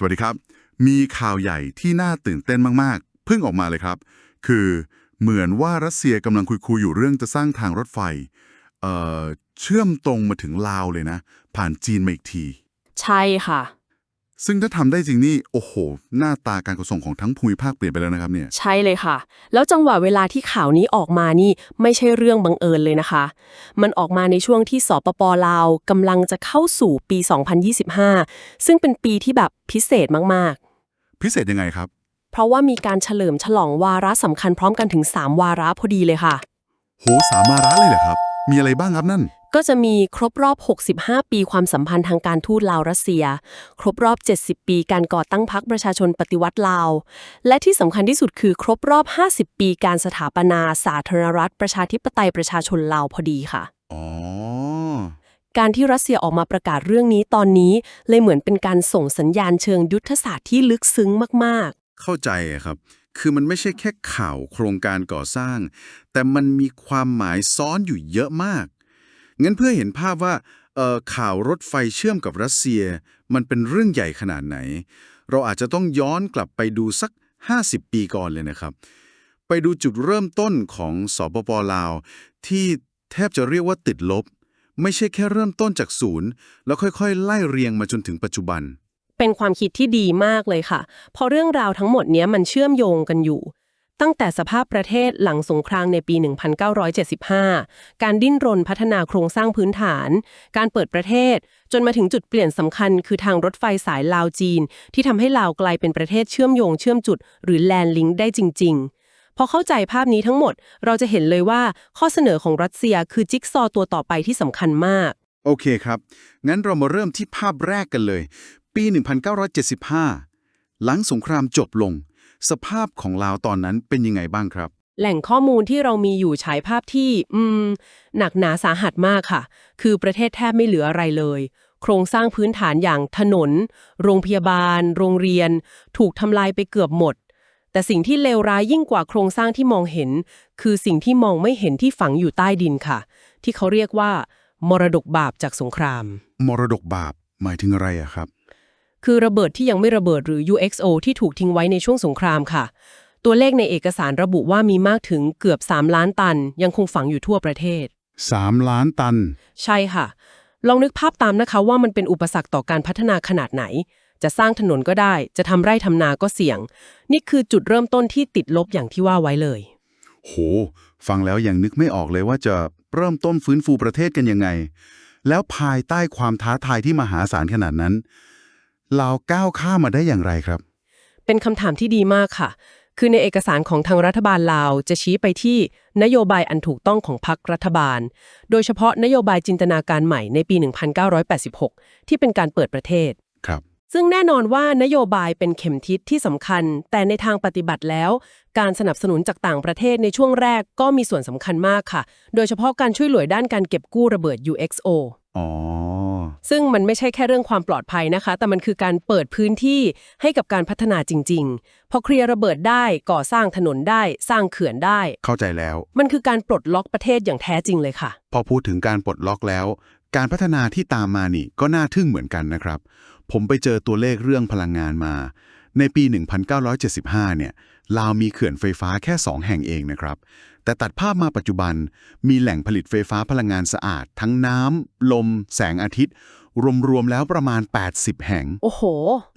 สวัสดีครับ มีข่าวใหญ่ที่น่าตื่นเต้นมากๆ เพิ่งออกมาเลยครับ คือเหมือนว่ารัสเซียกำลังคุยๆอยู่เรื่องจะสร้างทางรถไฟเอ่อเชื่อมตรงมาถึงลาวเลยนะ ผ่านจีนมาอีกที ใช่ค่ะ ซึ่งถ้าทำได้จริงนี่โอ้โห หน้าตาการขนส่งของทั้งภูมิภาคเปลี่ยนไปแล้วนะครับเนี่ยใช่เลยค่ะ แล้วจังหวะเวลาที่ข่าวนี้ออกมานี่ไม่ใช่เรื่องบังเอิญเลยนะคะ มันออกมาในช่วงที่สปปลาวกำลังจะเข้าสู่ปี 2025 ซึ่งเป็นปีที่แบบพิเศษมากพิเศษยังไงครับๆเพราะว่ามีการเฉลิมฉลองวาระสำคัญพร้อมกันถึง 3 วาระพอดีเลยค่ะ โหสามวาระเลยเหรอครับ มีอะไรบ้างครับนั่น ก็จะมีครบรอบ 65 ปีความสัมพันธ์ทางการทูตลาวรัสเซีย ครบรอบ 70 ปีการก่อตั้งพรรคประชาชนปฏิวัติลาว และที่สำคัญที่สุดคือครบรอบ 50 ปีการสถาปนาสาธารณรัฐประชาธิปไตยประชาชนลาวพอดีค่ะการที่รัสเซียออกมาประกาศเรื่องนี้ตอนนี้เลยเหมือนเป็นการส่งสัญญาณเชิงยุทธศาสตร์ที่ลึกซึ้งมากๆ เข้าใจครับ คือมันไม่ใช่แค่ข่าวโครงการก่อสร้าง แต่มันมีความหมายซ้อนอยู่เยอะมาก งั้นเพื่อเห็นภาพว่าข่าวรถไฟเชื่อมกับรัสเซีย มันเป็นเรื่องใหญ่ขนาดไหน เราอาจจะต้องย้อนกลับไปดูสัก 50 ปีก่อนเลยนะครับ ไปดูจุดเริ่มต้นของสปปลาว ที่แทบจะเรียกว่าติดลบ ไม่ใช่แค่เริ่มต้นจากศูนย์ แล้วค่อยๆ ไล่เรียงมาจนถึงปัจจุบัน เป็นความคิดที่ดีมากเลยค่ะ เพราะเรื่องราวทั้งหมดนี้มันเชื่อมโยงกันอยู่ ตั้งแต่สภาพประเทศหลังสงครามในปี 1975 การดิ้นรนพัฒนาโครงสร้างพื้นฐาน การเปิดประเทศ จนมาถึงจุดเปลี่ยนสำคัญคือทางรถไฟสายลาวจีน ที่ทำให้ลาวกลายเป็นประเทศเชื่อมโยงเชื่อมจุด หรือแลนลิงได้จริง ๆพอเข้าใจภาพนี้ทั้งหมด เราจะเห็นเลยว่าข้อเสนอของรัสเซียคือจิ๊กซอตัวต่อไปที่สำคัญมาก โอเคครับ งั้นเรามาเริ่มที่ภาพแรกกันเลย ปี 1975 หลังสงครามจบลง สภาพของลาวตอนนั้นเป็นยังไงบ้างครับ แหล่งข้อมูลที่เรามีอยู่ฉายภาพที่อืมหนักหนาสาหัสมากค่ะ คือประเทศแทบไม่เหลืออะไรเลย โครงสร้างพื้นฐานอย่างถนน โรงพยาบาล โรงเรียน ถูกทำลายไปเกือบหมด แต่สิ่งที่เลวร้ายยิ่งกว่าโครงสร้างที่มองเห็น คือสิ่งที่มองไม่เห็นที่ฝังอยู่ใต้ดินค่ะ ที่เขาเรียกว่า มรดกบาปจากสงคราม มรดกบาปหมายถึงอะไรอะครับ คือระเบิดที่ยังไม่ระเบิดหรือ UXO ที่ถูกทิ้งไว้ในช่วงสงครามค่ะ ตัวเลขในเอกสารระบุว่ามีมากถึงเกือบ 3 ล้านตัน ยังคงฝังอยู่ทั่วประเทศ 3 ล้านตัน ใช่ค่ะ ลองนึกภาพตามนะคะว่ามันเป็นอุปสรรคต่อการพัฒนาขนาดไหน จะสร้างถนนก็ได้ จะทำไร่ทำนาก็เสี่ยง นี่คือจุดเริ่มต้นที่ติดลบอย่างที่ว่าไว้เลย โห ฟังแล้วยังนึกไม่ออกเลยว่าจะเริ่มต้นฟื้นฟูประเทศกันยังไง แล้วภายใต้ความท้าทายที่มหาศาลขนาดนั้น ลาวก้าวข้ามมาได้อย่างไรครับ เป็นคำถามที่ดีมากค่ะ คือในเอกสารของทางรัฐบาลลาวจะชี้ไปที่นโยบายอันถูกต้องของพรรครัฐบาล โดยเฉพาะนโยบายจินตนาการใหม่ในปี 1986 ที่เป็นการเปิดประเทศ ครับ ซึ่งแน่นอนว่านโยบายเป็นเข็มทิศที่สำคัญ แต่ในทางปฏิบัติแล้ว การสนับสนุนจากต่างประเทศในช่วงแรกก็มีส่วนสำคัญมากค่ะ โดยเฉพาะการช่วยเหลือด้านการเก็บกู้ระเบิด UXO อ๋อ ซึ่งมันไม่ใช่แค่เรื่องความปลอดภัยนะคะ แต่มันคือการเปิดพื้นที่ให้กับการพัฒนาจริง ๆ พอเคลียร์ระเบิดได้ก่อสร้างถนนได้สร้างเขื่อนได้ เข้าใจแล้ว มันคือการปลดล็อกประเทศอย่างแท้จริงเลยค่ะ พอพูดถึงการปลดล็อกแล้ว การพัฒนาที่ตามมานี่ก็น่าทึ่งเหมือนกันนะครับ ผมไปเจอตัวเลขเรื่องพลังงานมา ในปี 1975 เนี่ย ลาวมีเขื่อนไฟฟ้าแค่ 2 แห่งเองนะครับ แต่ตัดภาพมาปัจจุบันมีแหล่งผลิตไฟฟ้าพลังงานสะอาด ทั้งน้ำ ลม แสงอาทิตย์ รวม ๆ แล้วประมาณ 80 แห่ง โอ้โห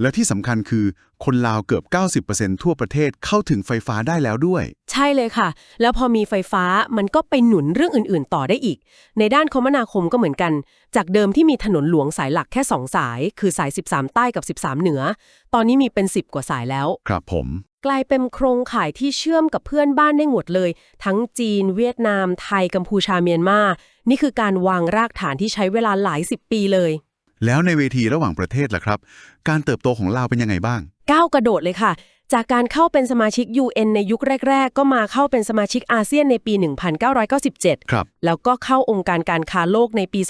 และที่สำคัญคือคนลาวเกือบ 90%ทั่วประเทศเข้าถึงไฟฟ้าได้แล้วด้วย ใช่เลยค่ะ แล้วพอมีไฟฟ้ามันก็ไปหนุนเรื่องอื่นๆ ต่อได้อีก ในด้านคมนาคมก็เหมือนกัน จากเดิมที่มีถนนหลวงสายหลักแค่ 2 สาย คือสาย 13 ใต้กับ 13 เหนือ ตอนนี้มีเป็น 10 กว่าสายแล้ว ครับผม กลายเป็นโครงข่ายที่เชื่อมกับเพื่อนบ้านได้หมดเลย ทั้งจีน เวียดนาม ไทย กัมพูชาเมียนมา นี่คือการวางรากฐานที่ใช้เวลาหลายสิบปีเลย แล้วในเวทีระหว่างประเทศล่ะครับ การเติบโตของลาวเป็นยังไงบ้าง ก้าวกระโดดเลยค่ะ จากการเข้าเป็นสมาชิก UN ในยุคแรก ๆ ก็มาเข้าเป็นสมาชิกอาเซียนในปี 1997 ครับ แล้วก็เข้าองค์การการค้าโลกในปี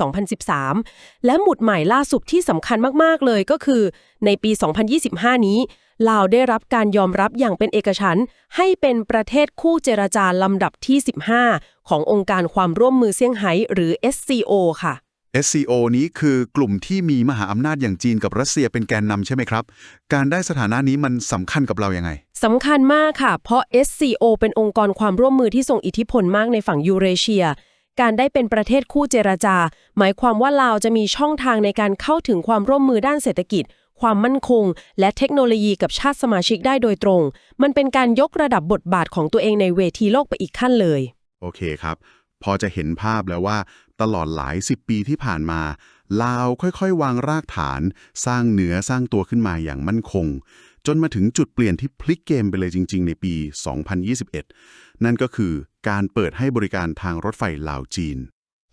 2013 และหมุดใหม่ล่าสุดที่สำคัญมากๆเลยก็คือ ในปี 2025 นี้ ลาวได้รับการยอมรับอย่างเป็นเอกฉันท์ให้เป็นประเทศคู่เจรจาลำดับที่ 15 ขององค์การความร่วมมือเซี่ยงไฮ้หรือ SCO ค่ะ SCO นี้คือกลุ่มที่มีมหาอำนาจอย่างจีนกับรัสเซียเป็นแกนนำใช่ไหมครับ การได้สถานะนี้มันสำคัญกับเรายัางไงสำคัญมากค่ะ เพราะ SCO เป็นองค์กรความร่วมมือที่ทรงอิทธิพลมากในฝั่งยูเรเชีย การได้เป็นประเทศคู่เจรจา หมายความว่าลาวจะมีช่องทางในการเข้าถึงความร่วมมือด้านเศรษฐกิจ ความมั่นคง และเทคโนโลยีกับชาติสมาชิกได้โดยตรง มันเป็นการยกระดับบทบาทของตัวเองในเวทีโลกไปอีกขั้นเลย โอเคครับ พอจะเห็นภาพแล้วว่า ตลอดหลายสิบปีที่ผ่านมา ลาวค่อยๆ วางรากฐาน สร้างเนื้อสร้างตัวขึ้นมาอย่างมั่นคง จนมาถึงจุดเปลี่ยนที่พลิกเกมไปเลยจริง ๆ ในปี 2021 นั่นก็คือการเปิดให้บริการทางรถไฟลาวจีน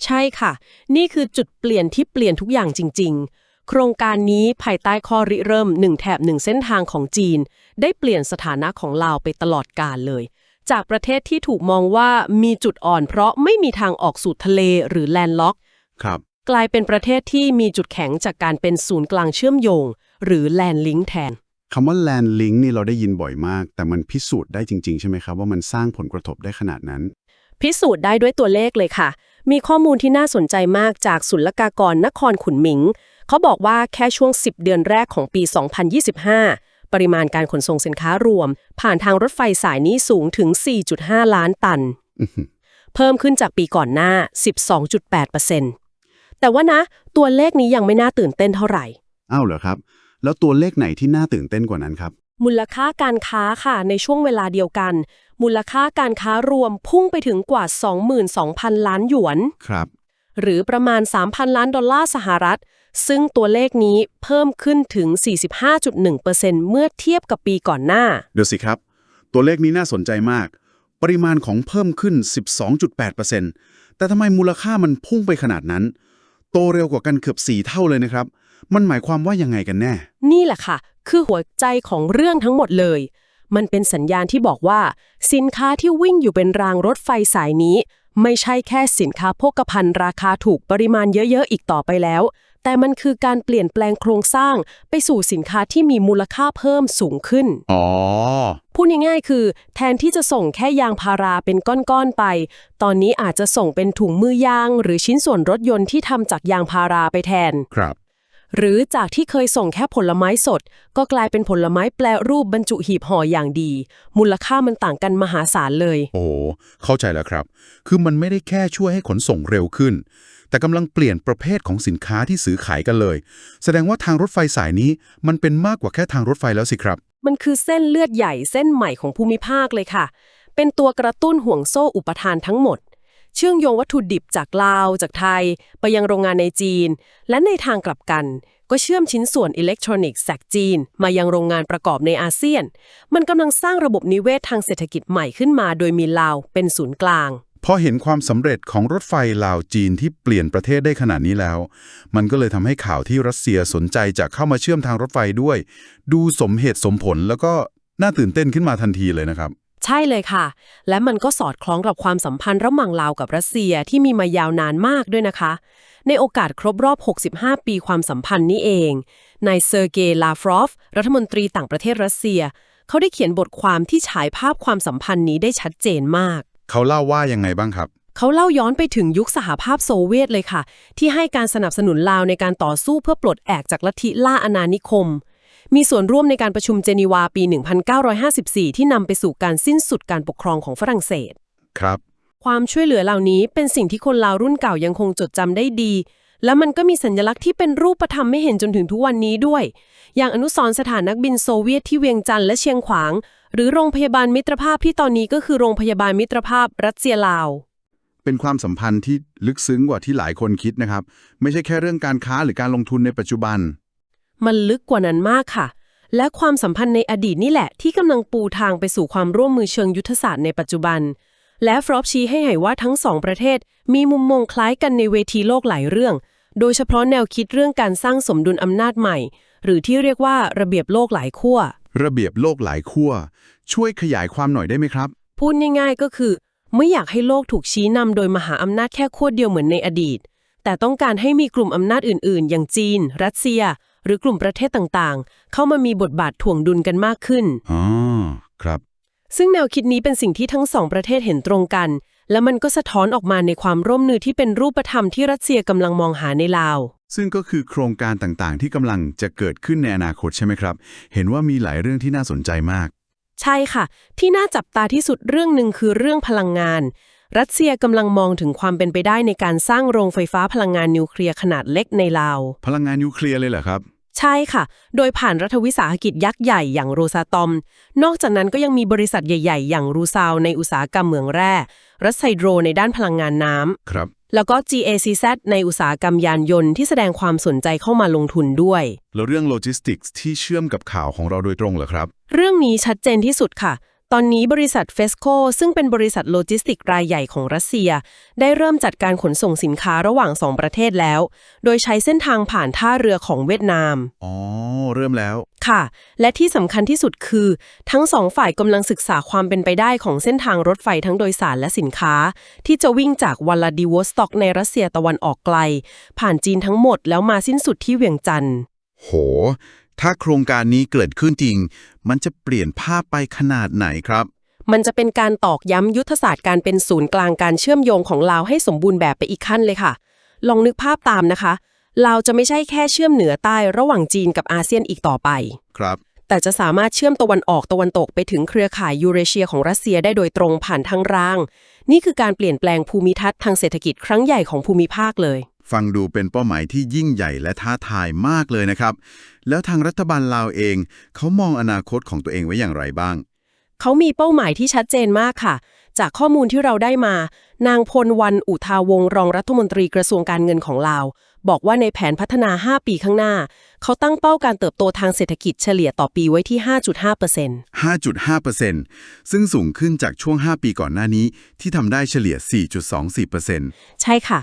ใช่ค่ะ นี่คือจุดเปลี่ยนที่เปลี่ยนทุกอย่างจริง ๆ โครงการนี้ภายใต้ข้อริเริ่ม 1 แถบ 1 เส้นทางของจีน ได้เปลี่ยนสถานะของลาวไปตลอดกาลเลย จากประเทศที่ถูกมองว่ามีจุดอ่อนเพราะไม่มีทางออกสู่ทะเลหรือแลนด์ล็อก ครับ กลายเป็นประเทศที่มีจุดแข็งจากการเป็นศูนย์กลางเชื่อมโยง หรือแลนด์ลิงก์แทนคำว่า land link นี่เราได้ยินบ่อยมาก แต่มันพิสูจน์ได้จริง ๆ ใช่ไหมครับ ว่ามันสร้างผลกระทบได้ขนาดนั้น พิสูจน์ได้ด้วยตัวเลขเลยค่ะ มีข้อมูลที่น่าสนใจมากจากศุลกากรนครขุนหมิง เขาบอกว่าแค่ช่วง 10 เดือนแรกของปี 2025 ปริมาณการขนส่งสินค้ารวม ผ่านทางรถไฟสายนี้สูงถึง 4.5 ล้านตันอื้อหือเพิ่มขึ้นจากปีก่อนหน้า 12.8%แต่ว่านะ ตัวเลขนี้ยังไม่น่าตื่นเต้นเท่าไหร่ อ้าวเหรอครับ แล้วตัวเลขไหนที่น่าตื่นเต้นกว่านั้นครับ มูลค่าการค้าค่ะในช่วงเวลาเดียวกัน มูลค่าการค้ารวมพุ่งไปถึงกว่า 22,000 ล้านหยวน ครับ หรือประมาณ 3,000 ล้านดอลลาร์สหรัฐ ซึ่งตัวเลขนี้เพิ่มขึ้นถึง 45.1%เมื่อเทียบกับปีก่อนหน้า เดี๋ยวสิครับ ตัวเลขนี้น่าสนใจมาก ปริมาณของเพิ่มขึ้น 12.8%แต่ทำไมมูลค่ามันพุ่งไปขนาดนั้น โตเร็วกว่ากันเกือบ 4 เท่าเลยนะครับ มันหมายความว่ายังไงกันแน่ นี่แหละค่ะ คือหัวใจของเรื่องทั้งหมดเลย มันเป็นสัญญาณที่บอกว่า สินค้าที่วิ่งอยู่เป็นรางรถไฟสายนี้ ไม่ใช่แค่สินค้าโภคภัณฑ์ราคาถูกปริมาณเยอะๆอีกต่อไปแล้ว แต่มันคือการเปลี่ยนแปลงโครงสร้างไปสู่สินค้าที่มีมูลค่าเพิ่มสูงขึ้น อ๋อ พูดง่ายๆคือ แทนที่จะส่งแค่ยางพาราเป็นก้อนๆไป ตอนนี้อาจจะส่งเป็นถุงมือยาง หรือชิ้นส่วนรถยนต์ที่ทำจากยางพาราไปแทน ครับ หรือจากที่เคยส่งแค่ผลไม้สด ก็กลายเป็นผลไม้แปลรูปบรรจุหีบห่ออย่างดี มูลค่ามันต่างกันมหาศาลเลย โอ้โหเข้าใจแล้วครับ คือมันไม่ได้แค่ช่วยให้ขนส่งเร็วขึ้น แต่กำลังเปลี่ยนประเภทของสินค้าที่ซื้อขายกันเลย แสดงว่าทางรถไฟสายนี้มันเป็นมากกว่าแค่ทางรถไฟแล้วสิครับ มันคือเส้นเลือดใหญ่เส้นใหม่ของภูมิภาคเลยค่ะ เป็นตัวกระตุ้นห่วงโซ่อุปทานทั้งหมด เชื่อมโยงวัตถุดิบจากลาว จากไทย ไปยังโรงงานในจีน และในทางกลับกัน ก็เชื่อมชิ้นส่วนอิเล็กทรอนิกส์จากจีน มายังโรงงานประกอบในอาเซียน มันกำลังสร้างระบบนิเวศทางเศรษฐกิจใหม่ขึ้นมา โดยมีลาวเป็นศูนย์กลาง พอเห็นความสำเร็จของรถไฟลาวจีนที่เปลี่ยนประเทศได้ขนาดนี้แล้ว มันก็เลยทำให้ข่าวที่รัสเซียสนใจจะเข้ามาเชื่อมทางรถไฟด้วย ดูสมเหตุสมผลแล้วก็น่าตื่นเต้นขึ้นมาทันทีเลยนะครับ ใช่เลยค่ะ และมันก็สอดคล้องกับความสัมพันธ์ระหว่างลาวกับรัสเซียที่มีมายาวนานมากด้วยนะคะ ในโอกาสครบรอบ 65 ปีความสัมพันธ์นี้เองนายเซอร์เกย์ลาฟรอฟรัฐมนตรีต่างประเทศรัสเซีย เขาได้เขียนบทความที่ฉายภาพความสัมพันธ์นี้ได้ชัดเจนมาก เขาเล่าว่ายังไงบ้างครับ เขาเล่าย้อนไปถึงยุคสหภาพโซเวียตเลยค่ะ ที่ให้การสนับสนุนลาวในการต่อสู้เพื่อปลดแอกจากลัทธิล่าอาณานิคม มีส่วนร่วมในการประชุมเจนีวาปี 1954 ที่นำไปสู่การสิ้นสุดการปกครองของฝรั่งเศส ครับ ความช่วยเหลือเหล่านี้เป็นสิ่งที่คนลาวรุ่นเก่ายังคงจดจำได้ดี และมันก็มีสัญลักษณ์ที่เป็นรูปธรรมไม่เห็นจนถึงทุกวันนี้ด้วย อย่างอนุสรณ์สถานนักบินโซเวียตที่เวียงจันทร์และเชียงขวาง หรือโรงพยาบาลมิตรภาพที่ตอนนี้ก็คือโรงพยาบาลมิตรภาพรัสเซียลาว เป็นความสัมพันธ์ที่ลึกซึ้งกว่าที่หลายคนคิดนะครับ ไม่ใช่แค่เรื่องการค้าหรือการลงทุนในปัจจุบัน มันลึกกว่านั้นมากค่ะ และความสัมพันธ์ในอดีตนี่แหละ ที่กำลังปูทางไปสู่ความร่วมมือเชิงยุทธศาสตร์ในปัจจุบัน และฟรอปชี้ให้เห็นว่าทั้งสองประเทศ มีมุมมองคล้ายกันในเวทีโลกหลายเรื่อง โดยเฉพาะแนวคิดเรื่องการสร้างสมดุลอำนาจใหม่ หรือที่เรียกว่าระเบียบโลกหลายขั้ว ระเบียบโลกหลายขั้วช่วยขยายความหน่อยได้ไหมครับ พูดง่ายๆก็คือ ไม่อยากให้โลกถูกชี้นำโดยมหาอำนาจแค่ขั้วเดียวเหมือนในอดีต แต่ต้องการให้มีกลุ่มอำนาจอื่นๆ อย่างจีน รัสเซีย หรือกลุ่มประเทศต่างๆ เข้ามามีบทบาทถ่วงดุลกันมากขึ้นอ๋อครับ ซึ่งแนวคิดนี้เป็นสิ่งที่ทั้งสองประเทศเห็นตรงกัน แล้วมันก็สะท้อนออกมาในความร่วมมือที่เป็นรูปธรรมที่รัสเซียกำลังมองหาในลาว ซึ่งก็คือโครงการต่างๆ ที่กำลังจะเกิดขึ้นในอนาคตใช่ไหมครับ เห็นว่ามีหลายเรื่องที่น่าสนใจมาก ใช่ค่ะ ที่น่าจับตาที่สุดเรื่องหนึ่งคือเรื่องพลังงาน รัสเซียกำลังมองถึงความเป็นไปได้ในการสร้างโรงไฟฟ้าพลังงานนิวเคลียร์ขนาดเล็กในลาว พลังงานนิวเคลียร์เลยเหรอครับใช่ค่ะ โดยผ่านรัฐวิสาหกิจยักษ์ใหญ่อย่างโรซาตอม นอกจากนั้นก็ยังมีบริษัทใหญ่ ๆ อย่างรูซาวในอุตสาหกรรมเหมืองแร่ รัสไซโดรในด้านพลังงานน้ำ ครับ แล้วก็ GACZ ในอุตสาหกรรมยานยนต์ที่แสดงความสนใจเข้ามาลงทุนด้วย แล้วเรื่องโลจิสติกส์ที่เชื่อมกับข่าวของเราโดยตรงเหรอครับ เรื่องนี้ชัดเจนที่สุดค่ะ ตอนนี้บริษัทเฟสโคซึ่งเป็นบริษัทโลจิสติกรายใหญ่ของรัสเซีย ได้เริ่มจัดการขนส่งสินค้าระหว่างสองประเทศแล้ว โดยใช้เส้นทางผ่านท่าเรือของเวียดนาม อ๋อ เริ่มแล้ว ค่ะ และที่สำคัญที่สุดคือ ทั้งสองฝ่ายกำลังศึกษาความเป็นไปได้ของเส้นทางรถไฟทั้งโดยสารและสินค้า ที่จะวิ่งจากวลาดิวอสต็อกในรัสเซียตะวันออกไกล ผ่านจีนทั้งหมดแล้วมาสิ้นสุดที่เวียงจันทร์โห ถ้าโครงการนี้เกิดขึ้นจริง มันจะเปลี่ยนภาพไปขนาดไหนครับ มันจะเป็นการตอกย้ำยุทธศาสตร์การเป็นศูนย์กลางการเชื่อมโยงของลาวให้สมบูรณ์แบบไปอีกขั้นเลยค่ะ ลองนึกภาพตามนะคะ ลาวจะไม่ใช่แค่เชื่อมเหนือใต้ระหว่างจีนกับอาเซียนอีกต่อไป ครับ แต่จะสามารถเชื่อมตะวันออกตะวันตกไปถึงเครือข่ายยูเรเชียของรัสเซียได้โดยตรงผ่านทางราง นี่คือการเปลี่ยนแปลงภูมิทัศน์ทางเศรษฐกิจครั้งใหญ่ของภูมิภาคเลย ฟังดูเป็นเป้าหมายที่ยิ่งใหญ่และท้าทายมากเลยนะครับ แล้วทางรัฐบาลลาวเอง เขามองอนาคตของตัวเองไว้อย่างไรบ้าง เขามีเป้าหมายที่ชัดเจนมากค่ะ จากข้อมูลที่เราได้มา นางพลวันอุทาวงศ์รองรัฐมนตรีกระทรวงการเงินของลาว บอกว่าในแผนพัฒนา 5 ปีข้างหน้า เขาตั้งเป้าการเติบโตทางเศรษฐกิจเฉลี่ยต่อปีไว้ที่ 5.5% 5.5%ซึ่งสูงขึ้นจากช่วง 5 ปีก่อนหน้านี้ที่ทำได้เฉลี่ย 4.24%ใช่ค่ะ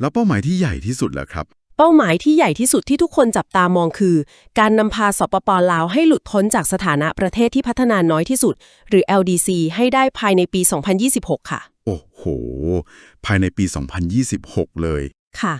แล้วเป้าหมายที่ใหญ่ที่สุดล่ะครับ เป้าหมายที่ใหญ่ที่สุดที่ทุกคนจับตามองคือ การนำพาสปปลาวให้หลุดพ้นจากสถานะประเทศที่พัฒนาน้อยที่สุด หรือ LDC ให้ได้ภายในปี 2026 ค่ะ โอ้โห ภายในปี 2026 เลยค่ะ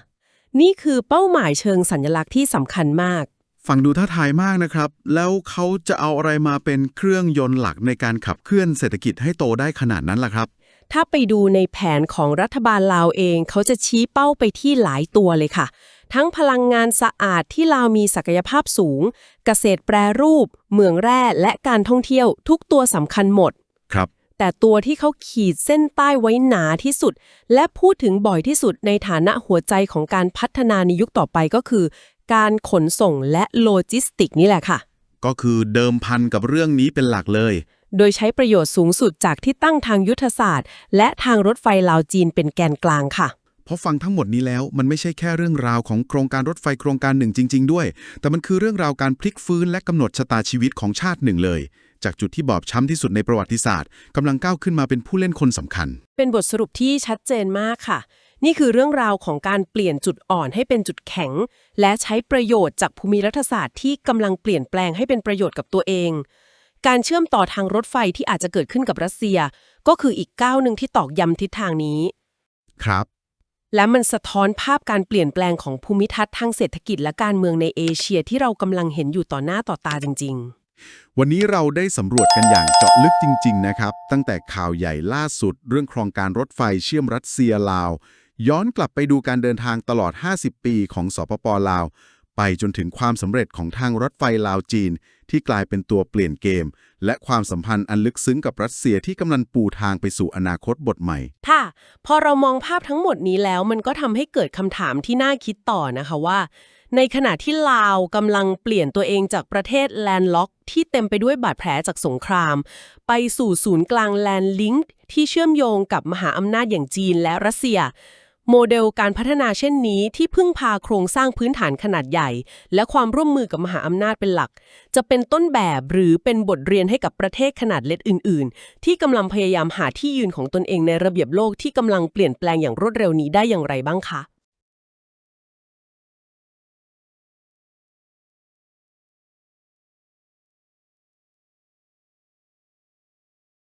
นี่คือเป้าหมายเชิงสัญลักษณ์ที่สำคัญมากฟังดูท้าทายมากนะครับ แล้วเขาจะเอาอะไรมาเป็นเครื่องยนต์หลักในการขับเคลื่อนเศรษฐกิจให้โตได้ขนาดนั้นล่ะครับ ถ้าไปดูในแผนของรัฐบาลลาวเอง เขาจะชี้เป้าไปที่หลายตัวเลยค่ะ ทั้งพลังงานสะอาดที่ลาวมีศักยภาพสูง เกษตรแปรรูป เมืองแร่และการท่องเที่ยว ทุกตัวสำคัญหมดครับ แต่ตัวที่เขาขีดเส้นใต้ไว้หนาที่สุด และพูดถึงบ่อยที่สุดในฐานะหัวใจของการพัฒนาในยุคต่อไปก็คือ การขนส่งและโลจิสติกนี่แหละค่ะ ก็คือเดิมพันกับเรื่องนี้เป็นหลักเลย โดยใช้ประโยชน์สูงสุดจากที่ตั้งทางยุทธศาสตร์ และทางรถไฟลาวจีนเป็นแกนกลางค่ะ เพราะฟังทั้งหมดนี้แล้วมันไม่ใช่แค่เรื่องราวของโครงการรถไฟโครงการหนึ่งจริง ๆ ด้วย แต่มันคือเรื่องราวการพลิกฟื้นและกำหนดชะตาชีวิตของชาติหนึ่งเลย จากจุดที่บอบช้ำที่สุดในประวัติศาสตร์กำลังก้าวขึ้นมาเป็นผู้เล่นคนสำคัญ เป็นบทสรุปที่ชัดเจนมากค่ะ นี่คือเรื่องราวของการเปลี่ยนจุดอ่อนให้เป็นจุดแข็ง และใช้ประโยชน์จากภูมิรัฐศาสตร์ที่กำลังเปลี่ยนแปลงให้เป็นประโยชน์กับตัวเอง การเชื่อมต่อทางรถไฟที่อาจจะเกิดขึ้นกับรัสเซีย ก็คืออีกก้าวหนึ่งที่ตอกย้ำทิศทางนี้ ครับ และมันสะท้อนภาพการเปลี่ยนแปลงของภูมิทัศน์ทางเศรษฐกิจและการเมืองในเอเชียที่เรากำลังเห็นอยู่ต่อหน้าต่อตาจริง ๆวันนี้เราได้สำรวจกันอย่างเจาะลึกจริง ๆ นะครับ ตั้งแต่ข่าวใหญ่ล่าสุด เรื่องโครงการรถไฟเชื่อมรัสเซียลาว ย้อนกลับไปดูการเดินทางตลอด 50 ปีของสปปลาว ไปจนถึงความสำเร็จของทางรถไฟลาวจีน ที่กลายเป็นตัวเปลี่ยนเกม และความสัมพันธ์อันลึกซึ้งกับรัสเซียที่กำลังปูทางไปสู่อนาคตบทใหม่ ค่ะ พอเรามองภาพทั้งหมดนี้แล้ว มันก็ทำให้เกิดคำถามที่น่าคิดต่อนะคะว่า ในขณะที่ลาวกำลังเปลี่ยนตัวเองจากประเทศแลนด์ล็อก ที่เต็มไปด้วยบาดแผลจากสงคราม ไปสู่ศูนย์กลางแลนด์ลิงก์ที่เชื่อมโยงกับมหาอำนาจอย่างจีนและรัสเซีย โมเดลการพัฒนาเช่นนี้ที่พึ่งพาโครงสร้างพื้นฐานขนาดใหญ่ และความร่วมมือกับมหาอำนาจเป็นหลัก จะเป็นต้นแบบหรือเป็นบทเรียนให้กับประเทศขนาดเล็กอื่น ๆ ที่กำลังพยายามหาที่ยืนของตนเองในระเบียบโลกที่กำลังเปลี่ยนแปลงอย่างรวดเร็วนี้ได้อย่างไรบ้างคะ